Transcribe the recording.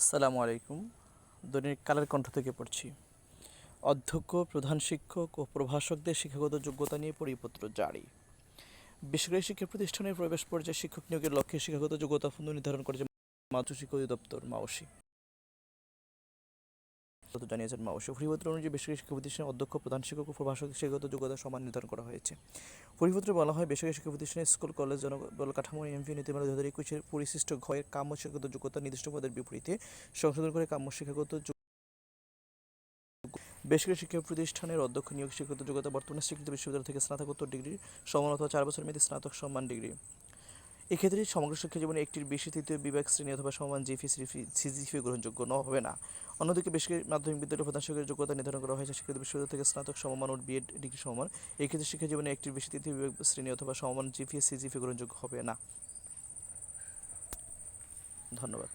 আসসালামু আলাইকুম। দৈনিক কালের কণ্ঠ থেকে পড়ছি। অধ্যক্ষ, প্রধান শিক্ষক ও প্রভাষকদের শিক্ষাগত যোগ্যতা নিয়ে পরিপত্র জারি। বেসরকারি শিক্ষা প্রতিষ্ঠানের প্রবেশ পর্যায়ে শিক্ষক নিয়োগের লক্ষ্যে শিক্ষাগত যোগ্যতা নির্ধারণ করেছে মাতৃ শিক্ষা অধিদপ্তর মাওসি। জানিয়েছেন মাওসি। পরিপত্র অনুযায়ী বেসরকারি শিক্ষা প্রতিষ্ঠানের অধ্যক্ষ, প্রধান শিক্ষক ও প্রভাষক শিক্ষাগত যোগ্যতা সমান নির্ধারণ করা হয়েছে। পরিপত্রে বলা হয়, বেসরকারি শিক্ষা প্রতিষ্ঠানের স্কুল, কলেজ, জনবল কাঠামো এমপি নীতিমালা, দু হাজার একুশের পরিশিষ্ট ঘয়ের কাম্য শিক্ষাগত যোগ্যতা নির্দিষ্ট পদের বিপরীতে সংশোধন করে কাম্য শিক্ষাগত বেসরকারি শিক্ষা প্রতিষ্ঠানের অধ্যক্ষ নিয়োগ শিক্ষাগত যোগ্যতা বর্তমানে স্বীকৃত বিশ্ববিদ্যালয় থেকে স্নাতকোত্তর ডিগ্রি সমান অথবা চার বছর মেয়াদী স্নাতক সম্মান ডিগ্রি। এক্ষেত্রে সমগ্র শিক্ষা জীবনে একটির বেশি তৃতীয় বিভাগ শ্রেণি অথবা সমান জিফি সিজিফি গ্রহণযোগ্য ন হবে না। অন্যদিকে বেশ মাধ্যমিক বিদ্যালয় প্রধান শিক্ষকের যোগ্যতা নির্ধারণ করা হয়েছে। শিক্ষিত বিশ্ববিদ্যালয় থেকে স্নাতক সমমান ও বিএড ডিগ্রি সমান এক্ষেত্রে ক্ষেত্রে শিক্ষা জীবনে একটির বেশি তৃতীয় বিভাগ শ্রেণি অথবা সমমান জিফি সিজিফি গ্রহণযোগ্য হবে না। ধন্যবাদ।